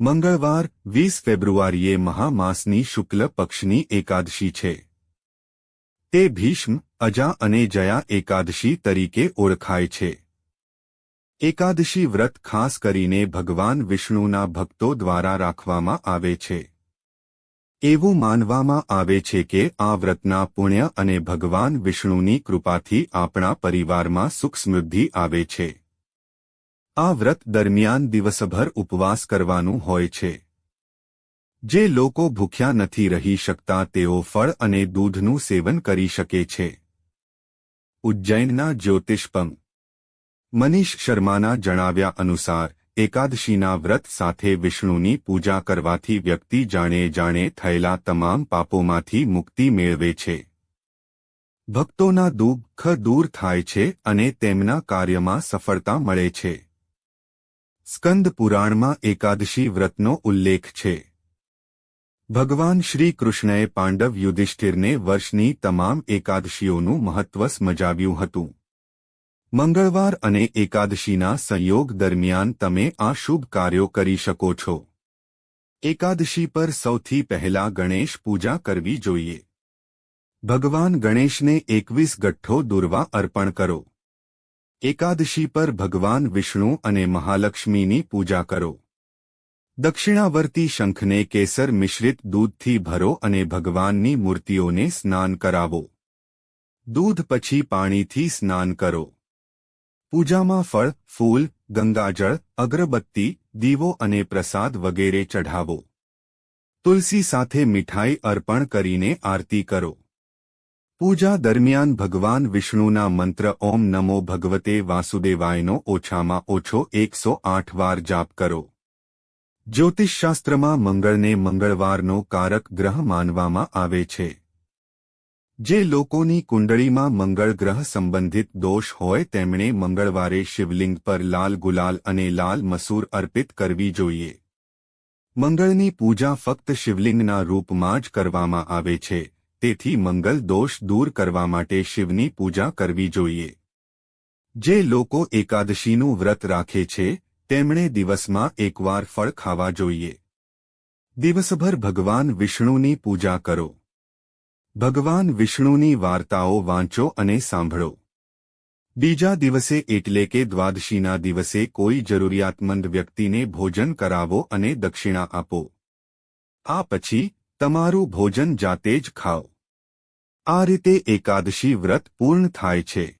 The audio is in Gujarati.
મંગળવાર, વીસ ફેબ્રુઆરીએ મહામાસની શુક્લ પક્ષની એકાદશી છે. તે ભીષ્મ, અજા અને જયા એકાદશી તરીકે ઓળખાય છે. એકાદશી વ્રત ખાસ કરીને ભગવાન વિષ્ણુના ભક્તો દ્વારા રાખવામાં આવે છે. એવું માનવામાં આવે છે કે આ વ્રતના પુણ્ય અને ભગવાન વિષ્ણુની કૃપાથી આપણા પરિવારમાં સુખ સમૃદ્ધિ આવે છે. આ વ્રત દરમિયાન દિવસભર ઉપવાસ કરવાનું હોય છે. જે લોકો ભૂખ્યા નથી રહી શકતા તેઓ ફળ અને દૂધનું સેવન કરી શકે છે. ઉજ્જૈનના જ્યોતિષપમ મનીષ શર્માના જણાવ્યા અનુસાર, એકાદશીના વ્રત સાથે વિષ્ણુની પૂજા કરવાથી વ્યક્તિ જાણે જાણે થયેલા તમામ પાપોમાંથી મુક્તિ મેળવે છે. ભક્તોના દુઃખ દૂર થાય છે અને તેમના કાર્યમાં સફળતા મળે છે. સ્કંદ પુરાણમાં એકાદશી વ્રતનો ઉલ્લેખ છે. ભગવાન શ્રી કૃષ્ણએ પાંડવ યુધિષ્ઠિરને વર્ષની તમામ એકાદશીઓનું મહત્વ સમજાવ્યું હતું. મંગળવાર અને એકાદશીના સંયોગ દરમિયાન તમે આ શુભ કાર્યો કરી શકો છો. એકાદશી પર સૌથી પહેલા ગણેશ પૂજા કરવી જોઈએ. ભગવાન ગણેશને એકવીસ ગઠ્ઠો દુર્વા અર્પણ કરો. એકાદશી પર ભગવાન વિષ્ણુ અને મહાલક્ષ્મીની પૂજા કરો. દક્ષિણાવર્તી શંખને કેસર મિશ્રિત દૂધથી ભરો અને ભગવાનની મૂર્તિઓને સ્નાન કરાવો. દૂધ પછી પાણીથી સ્નાન કરો. પૂજામાં ફળ, ફૂલ, ગંગાજળ, અગરબત્તી, દીવો અને પ્રસાદ વગેરે ચઢાવો. તુલસી સાથે મીઠાઈ અર્પણ કરીને આરતી કરો. પૂજા દરમિયાન ભગવાન વિષ્ણુના મંત્ર ઓમ નમો ભગવતે વાસુદેવાયનો ઓછામાં ઓછો એકસો આઠ વાર જાપ કરો. જ્યોતિષશાસ્ત્રમાં મંગળને મંગળવારનો કારક ગ્રહ માનવામાં આવે છે. જે લોકોની કુંડળીમાં મંગળ ગ્રહ સંબંધિત દોષ હોય તેમણે મંગળવારે શિવલિંગ પર લાલ ગુલાલ અને લાલ મસૂર અર્પિત કરવી જોઈએ. મંગળની પૂજા ફક્ત શિવલિંગના રૂપમાં જ કરવામાં આવે છે. તેથી મંગલ દોષ દૂર કરવા માટે શિવની પૂજા કરવી જોઈએ. જે લોકો એકાદશીનું વ્રત રાખે છે, તેમણે દિવસમાં એકવાર ફળ ખાવા જોઈએ. દિવસભર ભગવાન વિષ્ણુની પૂજા કરો. ભગવાન વિષ્ણુની વાર્તાઓ વાંચો અને સાંભળો. બીજા દિવસે એટલે કે દ્વાદશીના દિવસે કોઈ જરૂરિયાતમંદ વ્યક્તિને ભોજન કરાવો અને દક્ષિણા આપો. આ પછી તમારું ભોજન જાતે જ ખાઓ. આ રીતે એકાદશી વ્રત પૂર્ણ થાય છે.